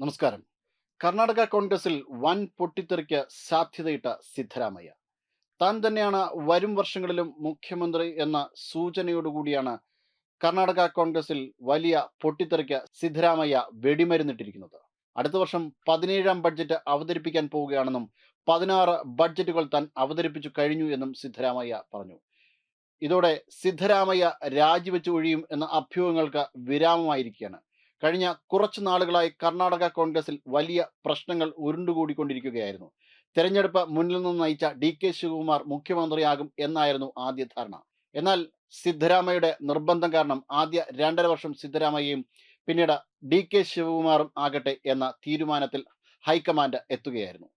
നമസ്കാരം. കർണാടക കോൺഗ്രസിൽ വൻ പൊട്ടിത്തെറിക്ക് സാധ്യതയിട്ട സിദ്ധരാമയ്യ. താൻ തന്നെയാണ് വരും വർഷങ്ങളിലും മുഖ്യമന്ത്രി എന്ന സൂചനയോടുകൂടിയാണ് കർണാടക കോൺഗ്രസിൽ വലിയ പൊട്ടിത്തെറിക്ക് സിദ്ധരാമയ്യ വെടിമരുന്നിട്ടിരിക്കുന്നത്. അടുത്ത വർഷം പതിനേഴാം ബഡ്ജറ്റ് അവതരിപ്പിക്കാൻ പോവുകയാണെന്നും പതിനാറ് ബഡ്ജറ്റുകൾ താൻ അവതരിപ്പിച്ചു കഴിഞ്ഞു എന്നും സിദ്ധരാമയ്യ പറഞ്ഞു. ഇതോടെ സിദ്ധരാമയ്യ രാജിവെച്ച് ഒഴിയും എന്ന അഭ്യൂഹങ്ങൾക്ക് വിരാമമായിരിക്കുകയാണ്. കഴിഞ്ഞ കുറച്ചു നാളുകളായി കർണാടക കോൺഗ്രസിൽ വലിയ പ്രശ്നങ്ങൾ ഉരുണ്ടുകൂടിക്കൊണ്ടിരിക്കുകയായിരുന്നു. തെരഞ്ഞെടുപ്പ് മുന്നിൽ നിന്ന് നയിച്ച ഡി കെ ശിവകുമാർ മുഖ്യമന്ത്രിയാകും എന്നായിരുന്നു ആദ്യ ധാരണ. എന്നാൽ സിദ്ധരാമയുടെ നിർബന്ധം കാരണം ആദ്യ രണ്ടര വർഷം സിദ്ധരാമയ്യയും പിന്നീട് ഡി കെ ശിവകുമാറും ആകട്ടെ എന്ന തീരുമാനത്തിൽ ഹൈക്കമാൻഡ് എത്തുകയായിരുന്നു.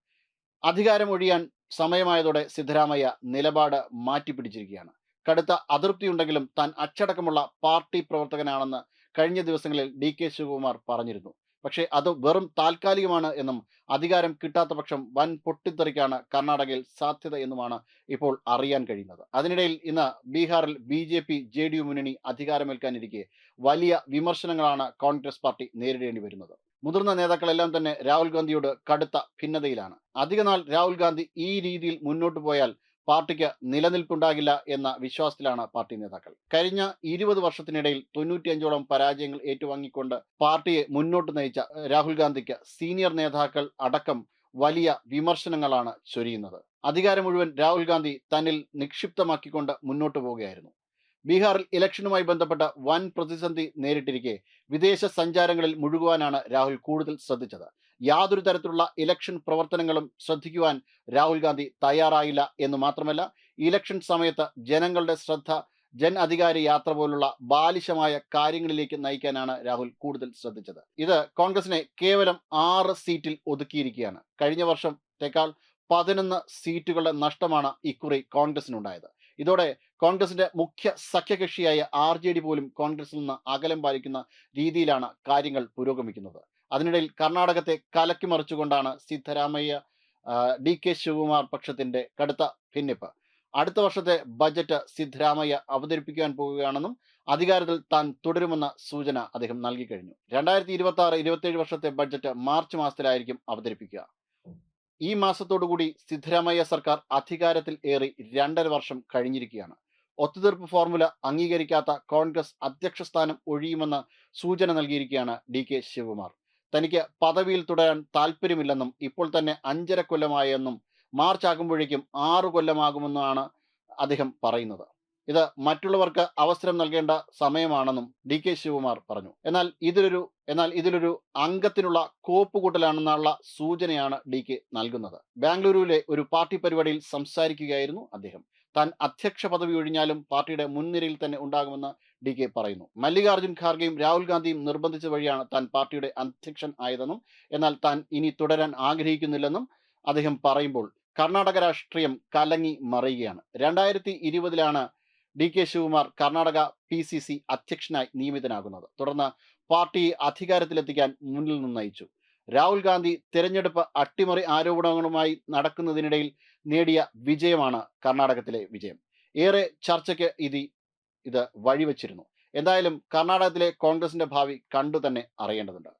അധികാരമൊഴിയാൻ സമയമായതോടെ സിദ്ധരാമയ്യ നിലപാട് മാറ്റിപ്പിടിച്ചിരിക്കുകയാണ്. കടുത്ത അതൃപ്തിയുണ്ടെങ്കിലും താൻ അച്ചടക്കമുള്ള പാർട്ടി പ്രവർത്തകനാണെന്ന് കഴിഞ്ഞ ദിവസങ്ങളിൽ ഡി കെ ശിവകുമാർ പറഞ്ഞിരുന്നു. പക്ഷേ അത് വെറും താൽക്കാലികമാണ് എന്നും അധികാരം കിട്ടാത്ത പക്ഷം വൻ പൊട്ടിത്തെറിക്കാണ് കർണാടകയിൽ സാധ്യത എന്നുമാണ് ഇപ്പോൾ അറിയാൻ കഴിയുന്നത്. അതിനിടയിൽ ഇന്ന് ബീഹാറിൽ B J P J D U മുന്നണി അധികാരമേൽക്കാനിരിക്കെ വലിയ വിമർശനങ്ങളാണ് കോൺഗ്രസ് പാർട്ടി നേരിടേണ്ടി വരുന്നത്. മുതിർന്ന നേതാക്കളെല്ലാം തന്നെ രാഹുൽ ഗാന്ധിയോട് കടുത്ത ഭിന്നതയിലാണ്. അധികനാൾ രാഹുൽ ഗാന്ധി ഈ രീതിയിൽ മുന്നോട്ട് പോയാൽ പാർട്ടിക്ക് നിലനിൽപ്പുണ്ടാകില്ല എന്ന വിശ്വാസത്തിലാണ് പാർട്ടി നേതാക്കൾ. കഴിഞ്ഞ ഇരുപത് വർഷത്തിനിടയിൽ തൊണ്ണൂറ്റിയഞ്ചോളം പരാജയങ്ങൾ ഏറ്റുവാങ്ങിക്കൊണ്ട് പാർട്ടിയെ മുന്നോട്ട് നയിച്ച രാഹുൽ ഗാന്ധിക്ക് സീനിയർ നേതാക്കൾ അടക്കം വലിയ വിമർശനങ്ങളാണ് ചൊരിയുന്നത്. അധികാരം മുഴുവൻ രാഹുൽ ഗാന്ധി തന്നിൽ നിക്ഷിപ്തമാക്കിക്കൊണ്ട് മുന്നോട്ട് പോവുകയായിരുന്നു. ബീഹാറിൽ ഇലക്ഷനുമായി ബന്ധപ്പെട്ട വൻ പ്രതിസന്ധി നേരിട്ടിരിക്കെ വിദേശ സഞ്ചാരങ്ങളിൽ മുഴുകുവാനാണ് രാഹുൽ കൂടുതൽ ശ്രദ്ധിച്ചത്. യാതൊരു തരത്തിലുള്ള ഇലക്ഷൻ പ്രവർത്തനങ്ങളും ശ്രദ്ധിക്കുവാൻ രാഹുൽ ഗാന്ധി തയ്യാറായില്ല എന്ന് മാത്രമല്ല ഇലക്ഷൻ സമയത്ത് ജനങ്ങളുടെ ശ്രദ്ധ ജൻ അധികാരി യാത്ര പോലുള്ള ബാലിശമായ കാര്യങ്ങളിലേക്ക് നയിക്കാനാണ് രാഹുൽ കൂടുതൽ ശ്രദ്ധിച്ചത്. ഇത് കോൺഗ്രസിനെ കേവലം ആറ് സീറ്റിൽ ഒതുക്കിയിരിക്കുകയാണ്. കഴിഞ്ഞ വർഷത്തേക്കാൾ പതിനൊന്ന് സീറ്റുകളുടെ നഷ്ടമാണ് ഇക്കുറി കോൺഗ്രസിനുണ്ടായത്. ഇതോടെ കോൺഗ്രസിന്റെ മുഖ്യ സഖ്യകക്ഷിയായ ആർ ജെ ഡി പോലും കോൺഗ്രസിൽ നിന്ന് അകലം പാലിക്കുന്ന രീതിയിലാണ് കാര്യങ്ങൾ പുരോഗമിക്കുന്നത്. അതിനിടയിൽ കർണാടകത്തെ കലക്കി മറിച്ചുകൊണ്ടാണ് സിദ്ധരാമയ്യ ഡി കെ ശിവകുമാർ പക്ഷത്തിന്റെ കടുത്ത ഭിന്നിപ്പ്. അടുത്ത വർഷത്തെ ബജറ്റ് സിദ്ധരാമയ്യ അവതരിപ്പിക്കാൻ പോവുകയാണെന്നും അധികാരത്തിൽ താൻ തുടരുമെന്ന സൂചന അദ്ദേഹം നൽകി കഴിഞ്ഞു രണ്ടായിരത്തി ഇരുപത്തി ആറ് ഇരുപത്തിയേഴ് വർഷത്തെ ബഡ്ജറ്റ് മാർച്ച് മാസത്തിലായിരിക്കും അവതരിപ്പിക്കുക. ഈ മാസത്തോടുകൂടി സിദ്ധരാമയ്യ സർക്കാർ അധികാരത്തിൽ ഏറി രണ്ടര വർഷം കഴിഞ്ഞിരിക്കുകയാണ്. ഒത്തുതീർപ്പ് ഫോർമുല അംഗീകരിക്കാത്ത കോൺഗ്രസ് അധ്യക്ഷ സ്ഥാനം ഒഴിയുമെന്ന സൂചന നൽകിയിരിക്കുകയാണ് ഡി കെ ശിവകുമാർ. തനിക്ക് പദവിയിൽ തുടരാൻ താല്പര്യമില്ലെന്നും ഇപ്പോൾ തന്നെ അഞ്ചര കൊല്ലമായെന്നും മാർച്ച് ആകുമ്പോഴേക്കും ആറു കൊല്ലമാകുമെന്നാണ് അദ്ദേഹം പറയുന്നത്. ഇത് മറ്റുള്ളവർക്ക് അവസരം നൽകേണ്ട സമയമാണെന്നും ഡി കെ ശിവകുമാർ പറഞ്ഞു. എന്നാൽ ഇതിലൊരു എന്നാൽ ഇതിലൊരു അംഗത്തിനുള്ള കോപ്പുകൂട്ടലാണെന്നുള്ള സൂചനയാണ് ഡി കെ നൽകുന്നത്. ബാംഗ്ലൂരുവിലെ ഒരു പാർട്ടി പരിപാടിയിൽ സംസാരിക്കുകയായിരുന്നു അദ്ദേഹം. താൻ അധ്യക്ഷ പദവി ഒഴിഞ്ഞാലും പാർട്ടിയുടെ മുൻനിരയിൽ തന്നെ ഉണ്ടാകുമെന്ന് ഡി കെ പറയുന്നു. മല്ലികാർജുൻ ഖാർഗെയും രാഹുൽ ഗാന്ധിയും നിർബന്ധിച്ച വഴിയാണ് താൻ പാർട്ടിയുടെ അധ്യക്ഷൻ ആയതെന്നും എന്നാൽ താൻ ഇനി തുടരാൻ ആഗ്രഹിക്കുന്നില്ലെന്നും അദ്ദേഹം പറയുമ്പോൾ കർണാടക രാഷ്ട്രീയം കലങ്ങി മറിയുകയാണ്. രണ്ടായിരത്തി ഇരുപതിലാണ് D K Shivakumar Karnataka P C C അധ്യക്ഷനായി നിയമിതനാകുന്നത്. തുടർന്ന് പാർട്ടി അധികാരത്തിലെത്തിക്കാൻ മുന്നിൽ നിന്ന് നയിച്ചു രാഹുൽ ഗാന്ധി തിരഞ്ഞെടുപ്പ് അട്ടിമറി ആരോപണങ്ങളുമായി നടക്കുന്നതിനിടയിൽ നേടിയ വിജയമാണ് കർണാടകത്തിലെ വിജയം. ഏറെ ചർച്ചയ്ക്ക് ഇത് ഇത് വഴിവെച്ചിരുന്നു. എന്തായാലും കർണാടകത്തിലെ കോൺഗ്രസിന്റെ ഭാവി കണ്ടു തന്നെ അറിയേണ്ടതുണ്ട്.